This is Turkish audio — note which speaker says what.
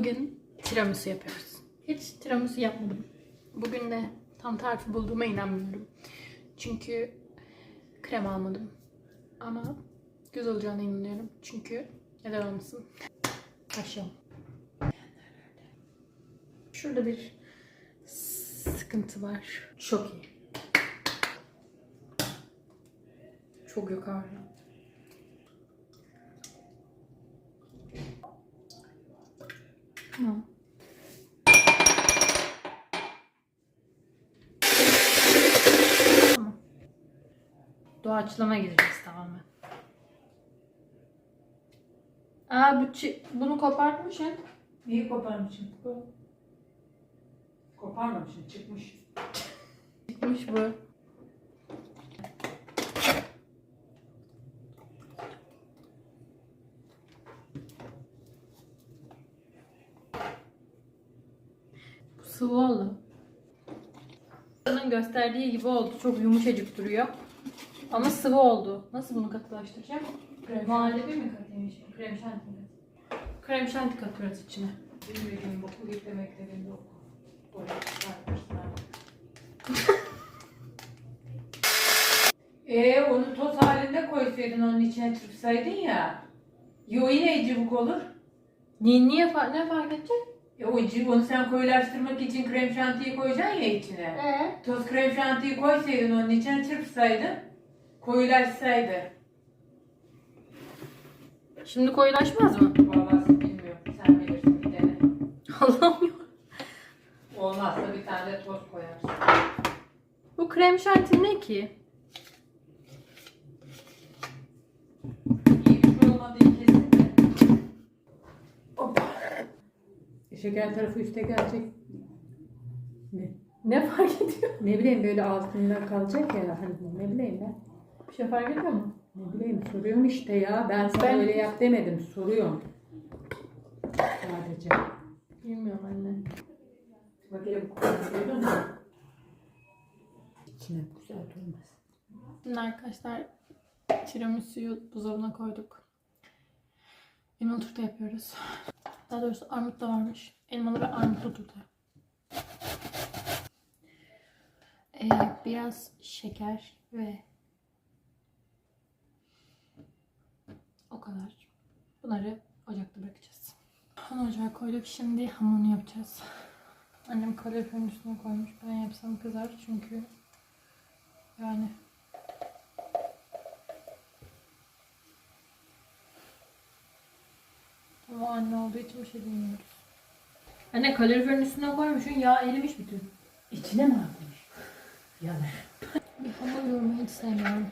Speaker 1: Bugün tiramisu yapıyoruz. Hiç tiramisu yapmadım. Bugün de tam tarifi bulduğuma inanmıyorum. Çünkü krem almadım. Ama güzel olacağına inanıyorum. Çünkü neden olmasın. Başlayalım. Şurada bir sıkıntı var. Çok iyi. Çok yukarı. Tamam. Tamam. Doğaçlama gireceğiz tamamen. Aa bu bunu kopartmışsın.
Speaker 2: Neyi koparmışım? Koparmamışım, çıkmış.
Speaker 1: Çıkmış bu. Sıvı oldu. Onun gösterdiği gibi oldu. Çok yumuşacık duruyor. Ama sıvı oldu. Nasıl bunu katılaştıracağım?
Speaker 2: Krem
Speaker 1: Muhallebi mi katayım içine? Krem şanti mi? Krem şanti katıyoruz içine.
Speaker 2: Bilmediğim boku git demeklerinde oku. Oraya çıkartırsın Ee, onu toz halinde koysaydın onun içine çırpsaydın ya. Yo yine cıvık olur.
Speaker 1: Niye, niye fa- ne fark edecek?
Speaker 2: E, o onu sen koyulaştırmak için krem şantiyi koyacaksın ya içine.
Speaker 1: Ee?
Speaker 2: Toz krem şantiyi koysaydın onun içine çırpsaydın. Koyulaşsaydı.
Speaker 1: Şimdi koyulaşmaz mı?
Speaker 2: Vallahi bilmiyorum. Sen bilirsin bir dene.
Speaker 1: Allah'ım ya.
Speaker 2: Olmazsa bir tane de toz koyarsın.
Speaker 1: Bu krem şanti ne ki?
Speaker 2: İyi bir şey olmadığı kesin de. Hoppa. Şeker tarafı üste gelecek. Ne?
Speaker 1: Ne fark ediyor?
Speaker 2: Ne bileyim böyle altında kalacak ya hani ne bileyim ben.
Speaker 1: Bir şey fark ediyor mu?
Speaker 2: Ne bileyim soruyorum işte ya. Ben sana
Speaker 1: Ben-
Speaker 2: öyle yap demedim soruyorum. Sadece.
Speaker 1: Bilmiyorum anne.
Speaker 2: Bak hele bu kokuyu duydun mu? İçine güzel durmaz.
Speaker 1: Şimdi arkadaşlar tiramisu'yu buzdolabına koyduk. Elmalı turta yapıyoruz. Daha doğrusu armut da varmış. Elmalı ve armutlu. Ee, biraz şeker ve o kadar. Bunları ocakta bırakacağız. Onu ocağa koyduk. Şimdi hamurunu yapacağız. Annem kaloriferin üstüne koymuş. Ben yapsam kızar çünkü yani Ama anne olduğu için bir şey bilmiyoruz. Anne kaloriferin üstüne koymuşsun yağ erimiş bütün.
Speaker 2: İçine mi atmış? Yalan.
Speaker 1: Hamur yoğurmayı hiç sevmiyorum.